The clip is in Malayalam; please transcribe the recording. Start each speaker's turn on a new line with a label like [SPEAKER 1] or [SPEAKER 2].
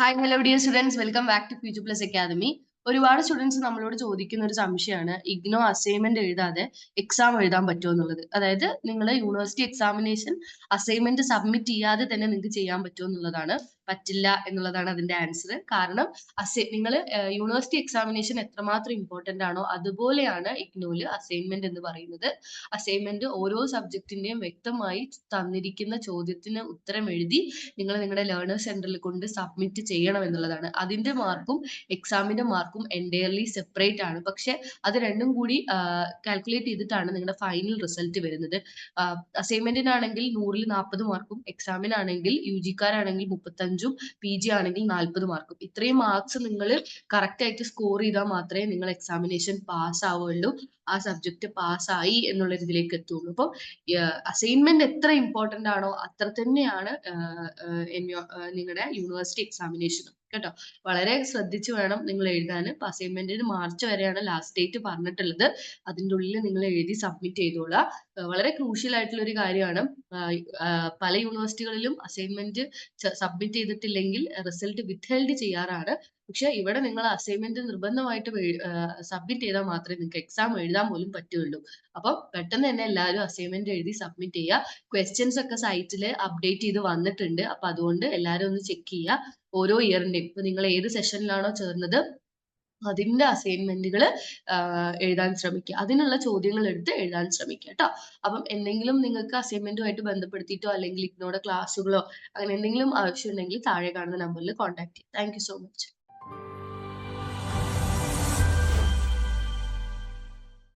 [SPEAKER 1] Hi, hello dear students. Welcome back to Future Plus Academy. ഒരുപാട് സ്റ്റുഡൻസ് നമ്മളോട് ചോദിക്കുന്ന ഒരു സംശയമാണ് ഇഗ്നോ അസൈൻമെന്റ് എഴുതാതെ എക്സാം എഴുതാൻ പറ്റുമോ എന്നുള്ളത്. അതായത് നിങ്ങൾ യൂണിവേഴ്സിറ്റി എക്സാമിനേഷൻ അസൈൻമെന്റ് സബ്മിറ്റ് ചെയ്യാതെ തന്നെ നിങ്ങൾക്ക് ചെയ്യാൻ പറ്റുമോ എന്നുള്ളതാണ്. പറ്റില്ല എന്നുള്ളതാണ് അതിന്റെ ആൻസർ കാരണം അസൈ നിങ്ങൾ യൂണിവേഴ്സിറ്റി എക്സാമിനേഷൻ എത്രമാത്രം ഇമ്പോർട്ടന്റ് ആണോ അതുപോലെയാണ് ഇഗ്നോയിൽ അസൈൻമെന്റ് എന്ന് പറയുന്നത്. അസൈൻമെന്റ് ഓരോ സബ്ജക്റ്റിന്റെയും വ്യക്തമായി തന്നിരിക്കുന്ന ചോദ്യത്തിന് ഉത്തരം എഴുതി നിങ്ങൾ നിങ്ങളുടെ ലേണേഴ്സ് സെന്ററിൽ കൊണ്ട് സബ്മിറ്റ് ചെയ്യണം എന്നുള്ളതാണ്. അതിന്റെ മാർക്കും എക്സാമിന്റെ മാർക്കും എന്റയർലി സെപ്പറേറ്റ് ആണ്. പക്ഷെ അത് രണ്ടും കൂടി കാൽക്കുലേറ്റ് ചെയ്തിട്ടാണ് നിങ്ങളുടെ ഫൈനൽ റിസൾട്ട് വരുന്നത്. അസൈൻമെന്റിനാണെങ്കിൽ നൂറിൽ നാൽപ്പത് മാർക്കും എക്സാമിനാണെങ്കിൽ യു ജിക്കാരാണെങ്കിൽ മുപ്പത്തഞ്ചും പി ജി ആണെങ്കിൽ നാൽപ്പത് മാർക്കും ഇത്രയും മാർക്സ് നിങ്ങൾ കറക്റ്റ് ആയിട്ട് സ്കോർ ചെയ്താൽ മാത്രമേ നിങ്ങൾ എക്സാമിനേഷൻ പാസ് ആവുള്ളൂ ആ സബ്ജക്ട് പാസ്സായി എന്നുള്ള ഇതിലേക്ക് എത്തുള്ളൂ. അപ്പോൾ അസൈൻമെന്റ് എത്ര ഇമ്പോർട്ടന്റ് ആണോ അത്ര തന്നെയാണ് നിങ്ങളുടെ യൂണിവേഴ്സിറ്റി എക്സാമിനേഷനും കേട്ടോ? വളരെ ശ്രദ്ധിച്ചു വേണം നിങ്ങൾ എഴുതാൻ. അസൈൻമെന്റിന് മാർച്ച് വരെയാണ് ലാസ്റ്റ് ഡേറ്റ് പറഞ്ഞിട്ടുള്ളത്. അതിന്റെ ഉള്ളിൽ നിങ്ങൾ എഴുതി സബ്മിറ്റ് ചെയ്തോളാം വളരെ ക്രൂഷ്യൽ ആയിട്ടുള്ള ഒരു കാര്യമാണ് പല യൂണിവേഴ്സിറ്റികളിലും അസൈൻമെന്റ് സബ്മിറ്റ് ചെയ്തിട്ടില്ലെങ്കിൽ റിസൾട്ട് വിത്ത്ഹെൽഡ് ചെയ്യാറാണ്. പക്ഷെ ഇവിടെ നിങ്ങൾ അസൈൻമെന്റ് നിർബന്ധമായിട്ട് സബ്മിറ്റ് ചെയ്താൽ മാത്രമേ നിങ്ങൾക്ക് എക്സാം എഴുതാൻ പോലും പറ്റുള്ളൂ. അപ്പം പെട്ടെന്ന് തന്നെ എല്ലാവരും അസൈൻമെന്റ് എഴുതി സബ്മിറ്റ് ചെയ്യുക. ക്വസ്റ്റ്യൻസ് ഒക്കെ സൈറ്റിൽ അപ്ഡേറ്റ് ചെയ്ത് വന്നിട്ടുണ്ട്. അപ്പൊ അതുകൊണ്ട് എല്ലാവരും ഒന്ന് ചെക്ക് ചെയ്യുക. ഓരോ ഇയറിന്റെയും ഇപ്പൊ നിങ്ങൾ ഏത് സെഷനിലാണോ ചേർന്നത് അതിന്റെ അസൈൻമെന്റുകൾ എഴുതാൻ ശ്രമിക്കുക. അതിനുള്ള ചോദ്യങ്ങൾ എടുത്ത് എഴുതാൻ ശ്രമിക്കുക കേട്ടോ. അപ്പം എന്തെങ്കിലും നിങ്ങൾക്ക് അസൈൻമെന്റുമായിട്ട് ബന്ധപ്പെടുത്തിയിട്ടോ അല്ലെങ്കിൽ ഇഗ്നോയുടെ ക്ലാസ്സുകളോ അങ്ങനെ എന്തെങ്കിലും ആവശ്യമുണ്ടെങ്കിൽ താഴെ കാണുന്ന നമ്പറിൽ കോൺടാക്ട് ചെയ്യാം താങ്ക് സോ മച്ച്